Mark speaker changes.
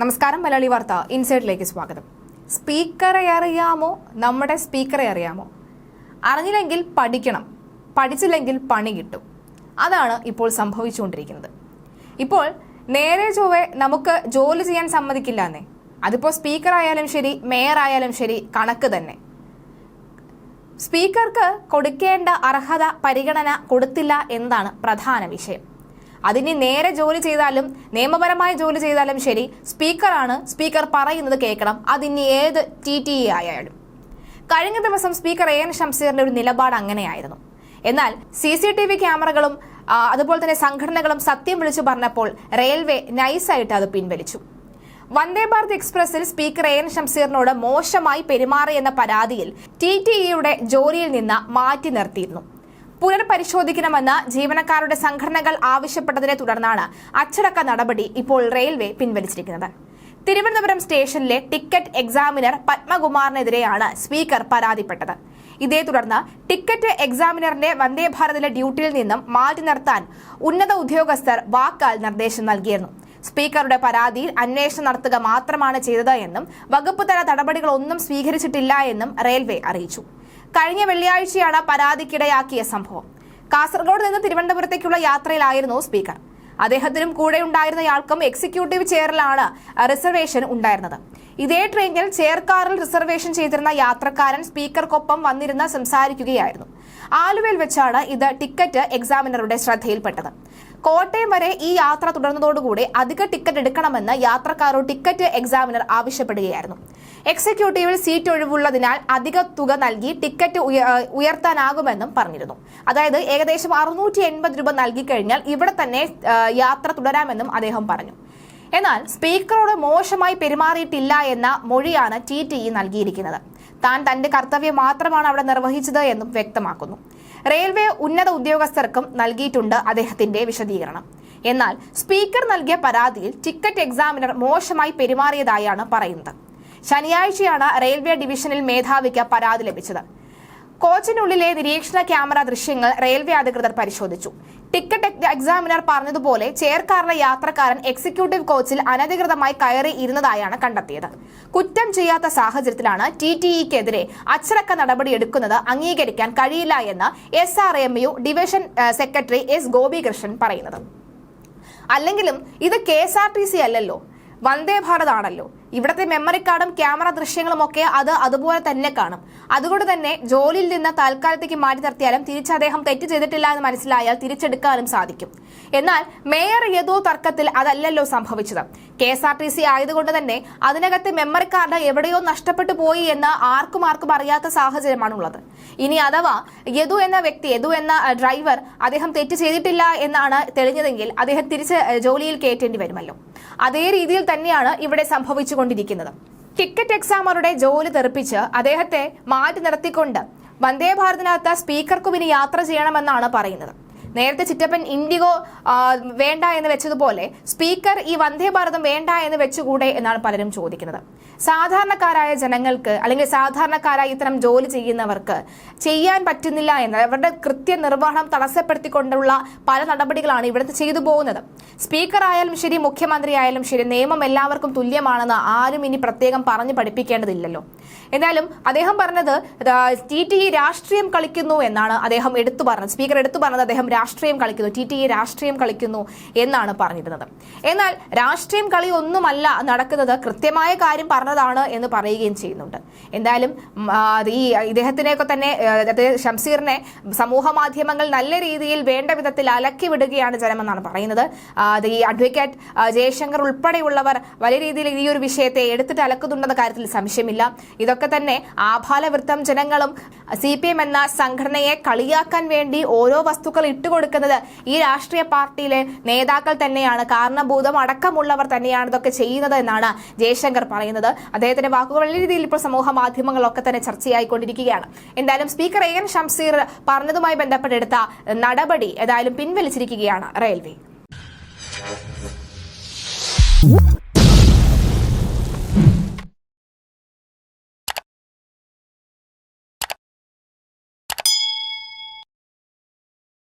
Speaker 1: നമസ്കാരം മലയാളി വാർത്ത ഇൻസൈഡിലേക്ക് സ്വാഗതം. സ്പീക്കറെ അറിയാമോ? നമ്മുടെ സ്പീക്കറെ അറിയാമോ? അറിഞ്ഞില്ലെങ്കിൽ പഠിക്കണം പഠിച്ചില്ലെങ്കിൽ പണി കിട്ടും. അതാണ് ഇപ്പോൾ സംഭവിച്ചുകൊണ്ടിരിക്കുന്നത്. ഇപ്പോൾ നേരെ ചൊവ്വെ നമുക്ക് ജോലി ചെയ്യാൻ സമ്മതിക്കില്ല എന്നേ. അതിപ്പോൾ സ്പീക്കർ ആയാലും ശരി മേയർ ആയാലും ശരി കണക്ക് തന്നെ. സ്പീക്കർക്ക് കൊടുക്കേണ്ട അർഹത പരിഗണന കൊടുത്തില്ല എന്നതാണ് പ്രധാന വിഷയം. അതിന് നേരെ ജോലി ചെയ്താലും നിയമപരമായ ജോലി ചെയ്താലും ശരി സ്പീക്കറാണ് സ്പീക്കർ പറയുന്നത് കേൾക്കണം. അതിന് ഏത് ടി ടി ആയാലും. കഴിഞ്ഞ ദിവസം സ്പീക്കർ എ എൻ ഷംസീറിന്റെ ഒരു നിലപാട് അങ്ങനെയായിരുന്നു. എന്നാൽ സി സി ടി വി ക്യാമറകളും അതുപോലെ തന്നെ സംഘടനകളും സത്യം വിളിച്ചു പറഞ്ഞപ്പോൾ റെയിൽവേ നൈസായിട്ട് അത് പിൻവലിച്ചു. വന്ദേ ഭാരത് എക്സ്പ്രസിൽ സ്പീക്കർ എ എൻ ഷംസീറിനോട് മോശമായി പെരുമാറിയെന്ന പരാതിയിൽ ടി ടി ഇയുടെ ജോലിയിൽ നിന്ന് മാറ്റി നിർത്തിയിരുന്നു. പുനർപരിശോധിക്കണമെന്ന് ജീവനക്കാരുടെ സംഘടനകൾ ആവശ്യപ്പെട്ടതിനെ തുടർന്നാണ് അച്ചടക്ക നടപടി ഇപ്പോൾ റെയിൽവേ പിൻവലിച്ചിരിക്കുന്നത്. തിരുവനന്തപുരം സ്റ്റേഷനിലെ ടിക്കറ്റ് എക്സാമിനർ പത്മകുമാറിനെതിരെയാണ് സ്പീക്കർ പരാതിപ്പെട്ടത്. ഇതേ തുടർന്ന് ടിക്കറ്റ് എക്സാമിനറിന്റെ വന്ദേ ഭാരതിലെ ഡ്യൂട്ടിയിൽ നിന്നും മാറ്റി നിർത്താൻ ഉന്നത ഉദ്യോഗസ്ഥർ വാക്കാൽ നിർദ്ദേശം നൽകിയിരുന്നു. സ്പീക്കറുടെ പരാതിയിൽ അന്വേഷണം നടത്തുക മാത്രമാണ് ചെയ്തത് എന്നും വകുപ്പ് തല നടപടികളൊന്നും സ്വീകരിച്ചിട്ടില്ല എന്നും റെയിൽവേ അറിയിച്ചു. കഴിഞ്ഞ വെള്ളിയാഴ്ചയാണ് പരാതിക്കിടയാക്കിയ സംഭവം. കാസർഗോഡ് നിന്ന് തിരുവനന്തപുരത്തേക്കുള്ള യാത്രയിലായിരുന്നു സ്പീക്കർ. അദ്ദേഹത്തിനും കൂടെ ഉണ്ടായിരുന്നയാൾക്കും എക്സിക്യൂട്ടീവ് ചെയറിലാണ് റിസർവേഷൻ ഉണ്ടായിരുന്നത്. ഇതേ ട്രെയിനിൽ ചെയർ കാറിൽ റിസർവേഷൻ ചെയ്തിരുന്ന യാത്രക്കാരൻ സ്പീക്കർക്കൊപ്പം വന്നിരുന്ന സംസാരിക്കുകയായിരുന്നു. ആലുവയിൽ വെച്ചാണ് ഇത് ടിക്കറ്റ് എക്സാമിനറുടെ ശ്രദ്ധയിൽപ്പെട്ടത്. കോട്ടയം വരെ ഈ യാത്ര തുടർന്നതോടുകൂടി അധിക ടിക്കറ്റ് എടുക്കണമെന്ന് യാത്രക്കാരോ ടിക്കറ്റ് എക്സാമിനർ ആവശ്യപ്പെടുകയായിരുന്നു. എക്സിക്യൂട്ടീവിൽ സീറ്റ് ഒഴിവുള്ളതിനാൽ അധിക തുക നൽകി ടിക്കറ്റ് ഉയ- ഉയർത്താനാകുമെന്നും പറഞ്ഞിരുന്നു. അതായത് ഏകദേശം അറുന്നൂറ്റി എൺപത് രൂപ നൽകിക്കഴിഞ്ഞാൽ ഇവിടെ തന്നെ യാത്ര തുടരാമെന്നും അദ്ദേഹം പറഞ്ഞു. എന്നാൽ സ്പീക്കറോട് മോശമായി പെരുമാറിയിട്ടില്ല എന്ന മൊഴിയാണ് ടി ടി ഇ നൽകിയിരിക്കുന്നത്. താൻ തന്റെ കർത്തവ്യം മാത്രമാണ് അവിടെ നിർവഹിച്ചത് എന്നും വ്യക്തമാക്കുന്നു. റെയിൽവേ ഉന്നത ഉദ്യോഗസ്ഥർക്കും നൽകിയിട്ടുണ്ട് അദ്ദേഹത്തിന്റെ വിശദീകരണം. എന്നാൽ സ്പീക്കർ നൽകിയ പരാതിയിൽ ടിക്കറ്റ് എക്സാമിനർ മോശമായി പെരുമാറിയതായാണ് പറയുന്നത്. ശനിയാഴ്ചയാണ് റെയിൽവേ ഡിവിഷനിൽ മേധാവിക്ക് പരാതി ലഭിച്ചത്. കോച്ചിനുള്ളിലെ നിരീക്ഷണ ക്യാമറ ദൃശ്യങ്ങൾ റെയിൽവേ അധികൃതർ പരിശോധിച്ചു. ടിക്കറ്റ് എക്സാമിനർ പറഞ്ഞതുപോലെ ചെയർകാറിലെ യാത്രക്കാരൻ എക്സിക്യൂട്ടീവ് കോച്ചിൽ അനധികൃതമായി കയറി ഇരുന്നതായാണ് കണ്ടെത്തിയത്. കുറ്റം ചെയ്യാത്ത സാഹചര്യത്തിലാണ് ടി ടി ഇക്കെതിരെ അച്ചടക്ക നടപടി എടുക്കുന്നത് അംഗീകരിക്കാൻ കഴിയില്ല എന്ന് S R M U division secretary S Gopikrishnan പറയുന്നത്. അല്ലെങ്കിലും ഇത് K S R T C അല്ലല്ലോ. വന്ദേ ഭാരത് ആണല്ലോ ഇവിടുത്തെ മെമ്മറി കാർഡും ക്യാമറ ദൃശ്യങ്ങളും ഒക്കെ അത് അതുപോലെ തന്നെ കാണും. അതുകൊണ്ട് തന്നെ ജോലിയിൽ നിന്ന് താൽക്കാലത്തേക്ക് മാറ്റി നിർത്തിയാലും തിരിച്ച് അദ്ദേഹം തെറ്റ് ചെയ്തിട്ടില്ല എന്ന് മനസ്സിലായാൽ തിരിച്ചെടുക്കാനും സാധിക്കും. എന്നാൽ മേയർ ഏതോ തർക്കത്തിൽ അതല്ലല്ലോ സംഭവിച്ചത്. K S R T C ആയതുകൊണ്ട് തന്നെ അതിനകത്ത് മെമ്മറി കാർഡ് എവിടെയോ നഷ്ടപ്പെട്ടു പോയി എന്ന് ആർക്കും ആർക്കും അറിയാത്ത സാഹചര്യമാണുള്ളത്. ഇനി അഥവാ യദു എന്ന വ്യക്തി യദു എന്ന ഡ്രൈവർ അദ്ദേഹം തെറ്റ് ചെയ്തിട്ടില്ല എന്നാണ് തെളിഞ്ഞതെങ്കിൽ അദ്ദേഹം തിരിച്ച് ജോലിയിൽ കയറ്റേണ്ടി വരുമല്ലോ. അതേ രീതിയിൽ തന്നെയാണ് ഇവിടെ സംഭവിച്ചുകൊണ്ടിരിക്കുന്നത്. ടിക്കറ്റ് എക്സാമറുടെ ജോലി തെറിപ്പിച്ച് അദ്ദേഹത്തെ മാറ്റി നിർത്തിക്കൊണ്ട് വന്ദേ ഭാരതിനകത്ത് സ്പീക്കർക്കു പിന്നെ യാത്ര ചെയ്യണമെന്നാണ് പറയുന്നത്. നേരത്തെ ചിറ്റപ്പൻ ഇൻഡിഗോ വേണ്ട എന്ന് വെച്ചതുപോലെ സ്പീക്കർ ഈ വന്ദേ ഭാരതം വേണ്ട എന്ന് വെച്ചുകൂടെ എന്നാണ് പലരും ചോദിക്കുന്നത്. സാധാരണക്കാരായ ജനങ്ങൾക്ക് അല്ലെങ്കിൽ സാധാരണക്കാരായി ഇത്തരം ജോലി ചെയ്യുന്നവർക്ക് ചെയ്യാൻ പറ്റുന്നില്ല എന്ന് അവരുടെ കൃത്യനിർവഹണം തടസ്സപ്പെടുത്തിക്കൊണ്ടുള്ള പല നടപടികളാണ് ഇവിടുത്തെ ചെയ്തു പോകുന്നത്. സ്പീക്കർ ആയാലും ശരി മുഖ്യമന്ത്രി ആയാലും ശരി നിയമം എല്ലാവർക്കും തുല്യമാണെന്ന് ആരും ഇനി പ്രത്യേകം പറഞ്ഞു പഠിപ്പിക്കേണ്ടതില്ലല്ലോ. എന്നാലും അദ്ദേഹം പറഞ്ഞത് ടി ടി ഇ രാഷ്ട്രീയം കളിക്കുന്നു എന്നാണ് അദ്ദേഹം എടുത്തു പറഞ്ഞത്. സ്പീക്കർ എടുത്തു പറഞ്ഞത് അദ്ദേഹം രാഷ്ട്രീയം കളിക്കുന്നു ടി ടി ഇ രാഷ്ട്രീയം കളിക്കുന്നു എന്നാണ് പറഞ്ഞിരുന്നത്. എന്നാൽ രാഷ്ട്രീയം കളി ഒന്നുമല്ല നടക്കുന്നത് കൃത്യമായ കാര്യം പറഞ്ഞതാണ് എന്ന് പറയുകയും ചെയ്യുന്നുണ്ട്. എന്തായാലും ഈ ഇദ്ദേഹത്തിനെയൊക്കെ തന്നെ ഷംസീറിനെ സമൂഹ മാധ്യമങ്ങൾ നല്ല രീതിയിൽ വേണ്ട വിധത്തിൽ അലക്കി വിടുകയാണ് ജനമെന്നാണ് പറയുന്നത്. അത് ഈ അഡ്വക്കേറ്റ് ജയശങ്കർ ഉൾപ്പെടെയുള്ളവർ വലിയ രീതിയിൽ ഈ ഒരു വിഷയത്തെ എടുത്തിട്ട് അലക്കുന്നുണ്ടെന്ന കാര്യത്തിൽ സംശയമില്ല. ഇതൊക്കെ തന്നെ ആഭാലവൃത്തം ജനങ്ങളും സി പി എം എന്ന സംഘടനയെ കളിയാക്കാൻ വേണ്ടി ഓരോ വസ്തുക്കൾ ഇട്ടുകൊടുക്കുന്നത് ഈ രാഷ്ട്രീയ പാർട്ടിയിലെ നേതാക്കൾ തന്നെയാണ്. കാരണഭൂതം അടക്കമുള്ളവർ തന്നെയാണ് ഇതൊക്കെ ചെയ്യുന്നത് എന്നാണ് ജയശങ്കർ പറയുന്നത്. അദ്ദേഹത്തിന്റെ വാക്കുകൾ വലിയ രീതിയിൽ ഇപ്പോൾ സമൂഹ മാധ്യമങ്ങളൊക്കെ തന്നെ ചർച്ചയായിക്കൊണ്ടിരിക്കുകയാണ്. എന്തായാലും സ്പീക്കർ എ എൻ ഷംസീർ പറഞ്ഞതുമായി ബന്ധപ്പെട്ടെടുത്ത നടപടി ഏതായാലും പിൻവലിച്ചിരിക്കുകയാണ് റെയിൽവേ.